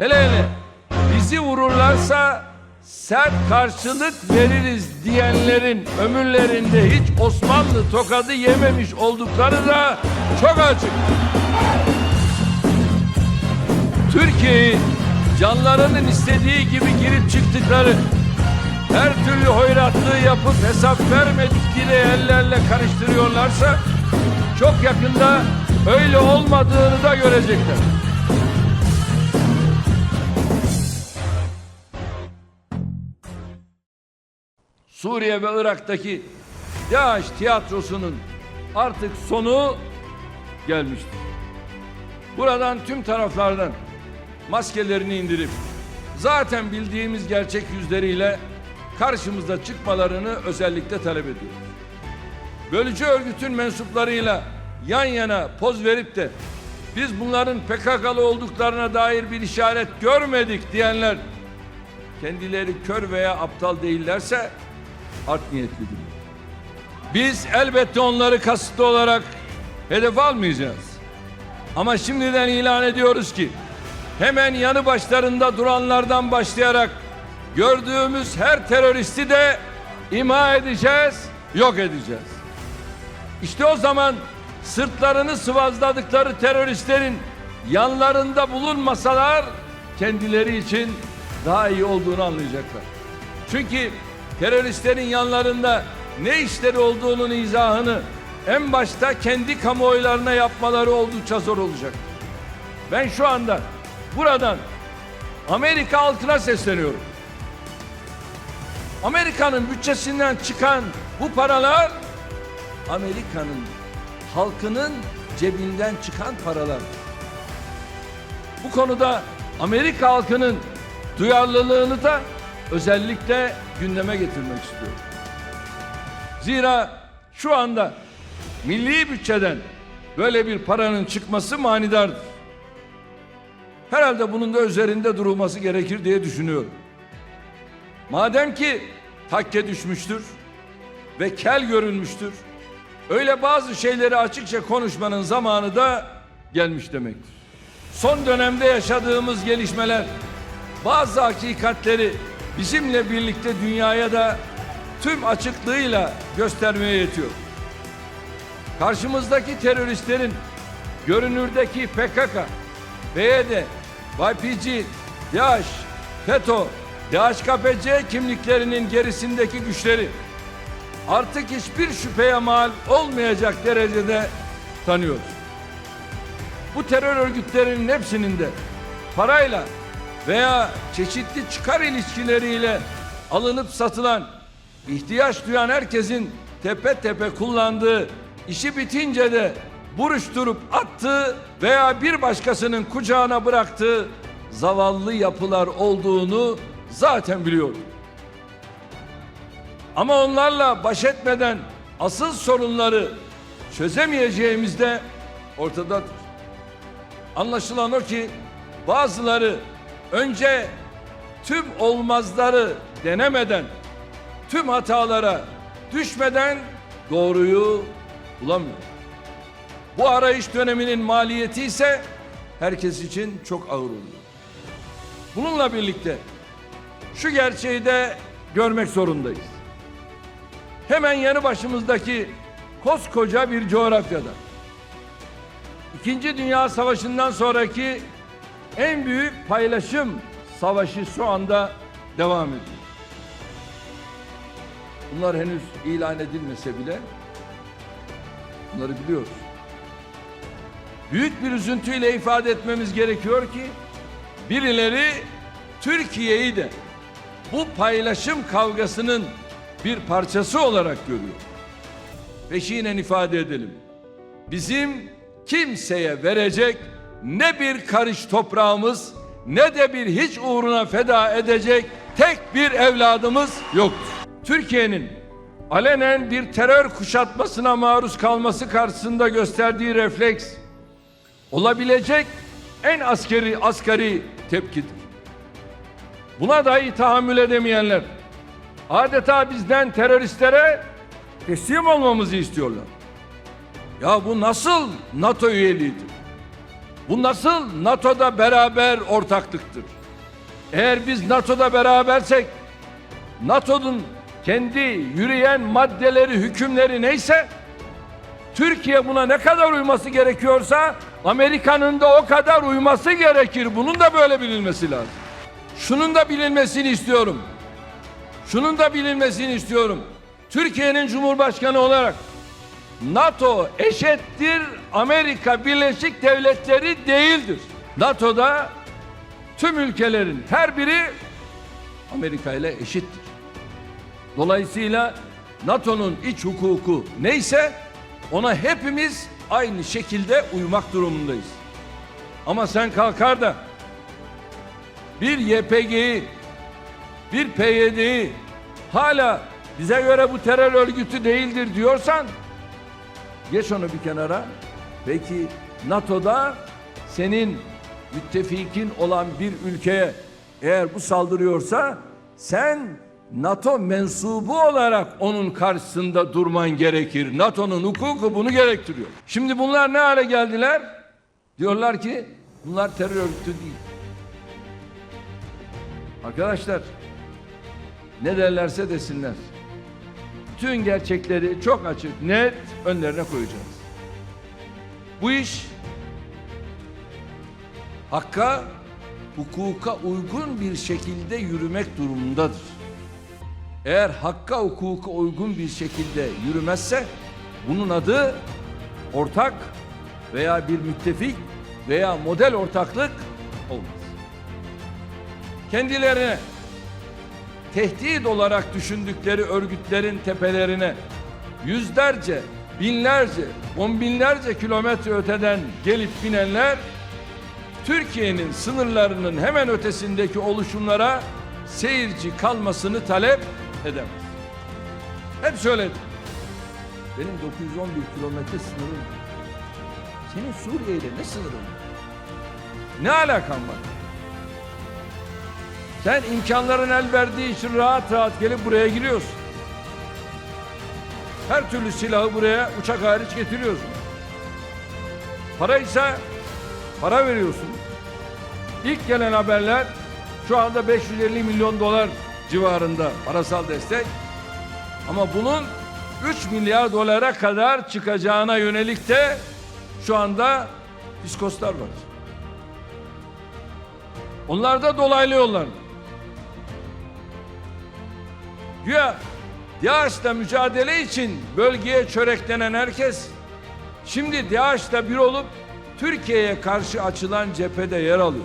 Hele hele bizi vururlarsa sert karşılık veririz diyenlerin ömürlerinde hiç Osmanlı tokadı yememiş oldukları da çok açık. Türkiye'yi canlarının istediği gibi girip çıktıkları her türlü hoyratlığı yapıp hesap vermedik diye ellerle karıştırıyorlarsa çok yakında öyle olmadığını da görecekler. Suriye ve Irak'taki DAEŞ tiyatrosunun artık sonu gelmiştir. Buradan tüm taraflardan maskelerini indirip zaten bildiğimiz gerçek yüzleriyle karşımıza çıkmalarını özellikle talep ediyoruz. Bölücü örgütün mensuplarıyla yan yana poz verip de biz bunların PKK'lı olduklarına dair bir işaret görmedik diyenler kendileri kör veya aptal değillerse art niyetlidir. Biz elbette onları kasıtlı olarak hedef almayacağız. Ama şimdiden ilan ediyoruz ki hemen yanı başlarında duranlardan başlayarak gördüğümüz her teröristi de imha edeceğiz, yok edeceğiz. İşte o zaman sırtlarını sıvazladıkları teröristlerin yanlarında bulunmasalar kendileri için daha iyi olduğunu anlayacaklar. Çünkü teröristlerin yanlarında ne işleri olduğunun izahını en başta kendi kamuoylarına yapmaları oldukça zor olacak. Ben şu anda buradan Amerika halkına sesleniyorum. Amerika'nın bütçesinden çıkan bu paralar Amerika'nın halkının cebinden çıkan paralar. Bu konuda Amerika halkının duyarlılığını da özellikle gündeme getirmek istiyorum. Zira şu anda milli bütçeden böyle bir paranın çıkması manidardır. Herhalde bunun da üzerinde durulması gerekir diye düşünüyorum. Madem ki takke düşmüştür ve kel görünmüştür, öyle bazı şeyleri açıkça konuşmanın zamanı da gelmiş demektir. Son dönemde yaşadığımız gelişmeler bazı hakikatleri bizimle birlikte dünyaya da tüm açıklığıyla göstermeye yetiyor. Karşımızdaki teröristlerin görünürdeki PKK, PYD, YPG, DAEŞ, FETÖ, DHKPC kimliklerinin gerisindeki güçleri artık hiçbir şüpheye mal olmayacak derecede tanıyoruz. Bu terör örgütlerinin hepsinin de parayla veya çeşitli çıkar ilişkileriyle alınıp satılan ihtiyaç duyan herkesin tepe tepe kullandığı işi bitince de buruşturup attığı veya bir başkasının kucağına bıraktığı zavallı yapılar olduğunu zaten biliyorum. Ama onlarla baş etmeden asıl sorunları çözemeyeceğimiz de ortadadır. Anlaşılan o ki bazıları önce tüm olmazları denemeden, tüm hatalara düşmeden doğruyu bulamıyor. Bu arayış döneminin maliyeti ise herkes için çok ağır oluyor. Bununla birlikte şu gerçeği de görmek zorundayız. Hemen yanı başımızdaki koskoca bir coğrafyada İkinci Dünya Savaşı'ndan sonraki en büyük paylaşım savaşı şu anda devam ediyor. Bunlar henüz ilan edilmese bile bunları biliyoruz. Büyük bir üzüntüyle ifade etmemiz gerekiyor ki birileri Türkiye'yi de bu paylaşım kavgasının bir parçası olarak görüyor. Peşinen ifade edelim. Bizim kimseye verecek ne bir karış toprağımız ne de bir hiç uğruna feda edecek tek bir evladımız yoktur. Türkiye'nin alenen bir terör kuşatmasına maruz kalması karşısında gösterdiği refleks olabilecek en askeri asgari tepkidir. Buna dahi tahammül edemeyenler adeta bizden teröristlere teslim olmamızı istiyorlar. Ya bu nasıl NATO üyeliğidir? Bu nasıl NATO'da beraber ortaklıktır? Eğer biz NATO'da berabersek NATO'nun kendi yürüyen maddeleri, hükümleri neyse Türkiye buna ne kadar uyması gerekiyorsa Amerika'nın da o kadar uyması gerekir. Bunun da böyle bilinmesi lazım. Şunun da bilinmesini istiyorum. Şunun da bilinmesini istiyorum. Türkiye'nin Cumhurbaşkanı olarak NATO eşittir Amerika Birleşik Devletleri değildir. NATO'da tüm ülkelerin her biri Amerika ile eşittir. Dolayısıyla NATO'nun iç hukuku neyse ona hepimiz aynı şekilde uymak durumundayız. Ama sen kalkar da bir YPG'yi, bir PYD'yi hala bize göre bu terör örgütü değildir diyorsan geç onu bir kenara. Peki NATO'da senin müttefikin olan bir ülkeye eğer bu saldırıyorsa sen NATO mensubu olarak onun karşısında durman gerekir. NATO'nun hukuku bunu gerektiriyor. Şimdi bunlar ne hale geldiler? Diyorlar ki bunlar terör örgütü değil. Arkadaşlar ne derlerse desinler. Bütün gerçekleri çok açık, net önlerine koyacağız. Bu iş hakka, hukuka uygun bir şekilde yürümek durumundadır. Eğer hakka, hukuka uygun bir şekilde yürümezse bunun adı ortak veya bir müttefik veya model ortaklık olmaz. Kendilerine tehdit olarak düşündükleri örgütlerin tepelerine yüzlerce, binlerce, on binlerce kilometre öteden gelip binenler Türkiye'nin sınırlarının hemen ötesindeki oluşumlara seyirci kalmasını talep edemez. Hep söyledim. Benim 911 kilometre sınırım var. Senin Suriye ile ne sınırın var? Ne alakan var? Sen imkanların el verdiği için rahat rahat gelip buraya giriyorsun. Her türlü silahı buraya uçak hariç getiriyorsun. Para ise para veriyorsun. İlk gelen haberler şu anda 550 milyon dolar civarında parasal destek. Ama bunun 3 milyar dolara kadar çıkacağına yönelik de şu anda fiskoslar var. Onlar da dolaylı yollar. Güya DAEŞ'la mücadele için bölgeye çöreklenen herkes şimdi DAEŞ'la bir olup Türkiye'ye karşı açılan cephede yer alıyor.